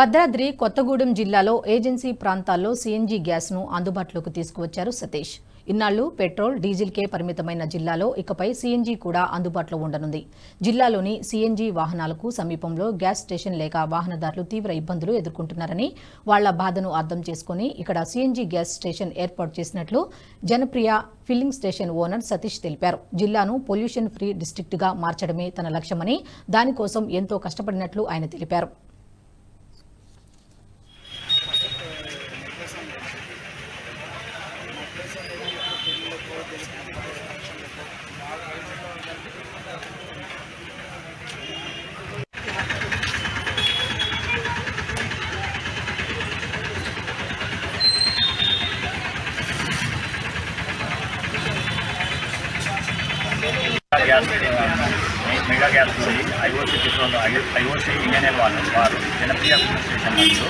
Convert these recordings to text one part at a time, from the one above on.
భద్రాద్రి కొత్తగూడెం జిల్లాలో ఏజెన్సీ ప్రాంతాల్లో సీఎన్జీ గ్యాస్ను అందుబాటులోకి తీసుకువచ్చారు సతీష్. ఇన్నాళ్ళు పెట్రోల్ డీజిల్కే పరిమితమైన జిల్లాలో ఇకపై సీఎన్జీ కూడా అందుబాటులో ఉండనుంది. జిల్లాలోని సీఎన్జీ వాహనాలకు సమీపంలో గ్యాస్ స్టేషన్ లేక వాహనదారులు తీవ్ర ఇబ్బందులు ఎదుర్కొంటున్నారని వాళ్ళ బాధను అర్థం చేసుకుని ఇక్కడ సీఎన్జీ గ్యాస్ స్టేషన్ ఏర్పాటు చేసినట్లు Janapriya filling station owner Satish తెలిపారు. జిల్లాను పొల్యూషన్ ఫ్రీ డిస్టిక్ట్గా మార్చడమే తన లక్ష్యమని దానికోసం ఎంతో కష్టపడినట్లు ఆయన తెలిపారు గ్యాస్ మెగా గ్యాస్ ఉంది. ఐఓసీ పెట్రోల్ ఐఓసీ ఇండియన్ వాళ్ళు వారు జనప్రియ స్టేషన్ నందు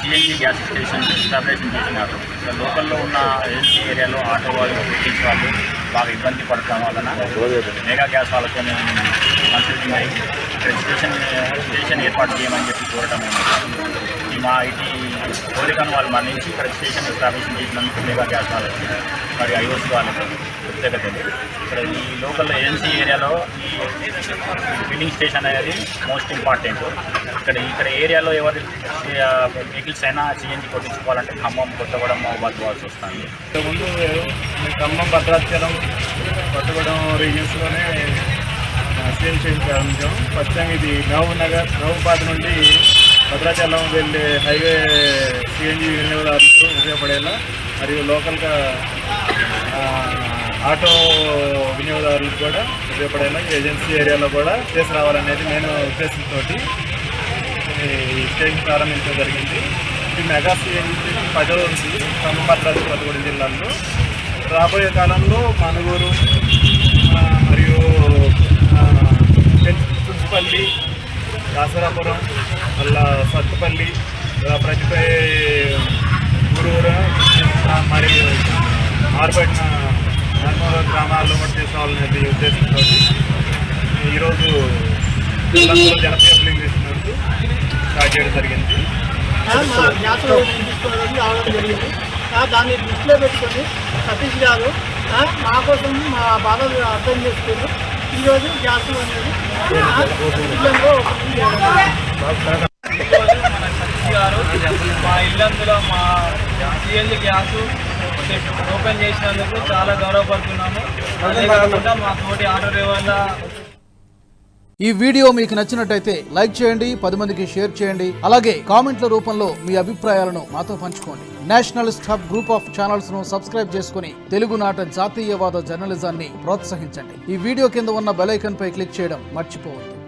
సిఎన్జి గ్యాస్ స్టేషన్ ఎస్టాబ్లిషన్ చేసినారు. ఇక్కడ లోకల్లో ఉన్న ఏజెన్సీ ఏరియాలో ఆటో వాళ్ళు బ్రిటిష్ వాళ్ళు బాగా ఇబ్బంది పడటం వలన మెగా గ్యాస్ వాళ్ళతో కన్సల్టింగ్ అయ్యి ఇక్కడ స్టేషన్ స్టేషన్ ఏర్పాటు చేయమని చెప్పి కోరటం ఈ మా ఐటీ కోరికను వాళ్ళు మరణించి ఇక్కడ స్టేషన్ ఎస్టాబ్లిషన్ చేసినందుకు మెగా గ్యాస్ వాళ్ళకి మరి ఐఓసి వాళ్ళకి ప్రత్యేకత ఇక్కడ ఈ లోకల్ ఏజెన్సీ ఏరియాలో ఈ ఫిల్లింగ్ స్టేషన్ అనేది మోస్ట్ ఇంపార్టెంట్. ఇక్కడ ఇక్కడ ఏరియాలో ఎవరి వెహికల్స్ అయినా సిఎన్జి కొట్టించుకోవాలంటే ఖమ్మం కొత్తగూడెం మహబాద్ పోవాల్సి వస్తుంది. ఇంతకుముందు ఖమ్మం భద్రాచలం కొత్తగూడెం రీజన్స్లోనే సీఎం చేయడం ప్రారంభించాం ఫస్ట్ ఇది మహబూబ్ నగర్ మహబూబాద్ నుండి భద్రాచలం వెళ్ళే హైవే సిఎన్జి వినియోగదారులకు ఉపయోగపడేలా మరియు లోకల్గా ఆటో వినియోగదారులకు కూడా ఉపయోగపడేలా ఏజెన్సీ ఏరియాలో కూడా చేసి రావాలనేది నేను ఉద్దేశంతో ఈ స్టేషన్ ప్రారంభించడం జరిగింది. ఇది మెగా సిఎన్జి పదో ఉంది ఖమ్మం భద్రాద్రి కొత్తగూడెం జిల్లాలో. రాబోయే కాలంలో మనుగూరు మరియు ఆర్బట్న నర్మూల గ్రామాల్లో కూడా చేసుకోవాలనేది ఉద్దేశంతో ఈరోజు జనప్రియ చేసినందుకు స్టార్ట్ చేయడం జరిగింది. రావడం దాన్ని దృష్టిలో పెట్టుకొని సతీష్ గారు ఆ, మా కోసం మా బాధలు అర్థం చేసుకొని ఈరోజు గ్యాస్ అనేది మా ఇల్లందులో మా సిఎల్జి గ్యాస్ ఓపెన్ చేసినందుకు చాలా గౌరవపడుతున్నాము. అదే కాకుండా మా తోటి ఆటో డ్రైవర్ల ఈ వీడియో మీకు నచ్చినట్టయితే లైక్ చేయండి పది మందికి షేర్ చేయండి. అలాగే కామెంట్ల రూపంలో మీ అభిప్రాయాలను మాతో పంచుకోండి. నేషనలిస్ట్ హబ్ గ్రూప్ ఆఫ్ ఛానల్స్ను సబ్స్క్రైబ్ చేసుకుని తెలుగునాట జాతీయవాద జర్నలిజాన్ని ప్రోత్సహించండి. ఈ వీడియో కింద ఉన్న బెల్ ఐకాన్ పై క్లిక్ చేయడం మర్చిపోవద్దు.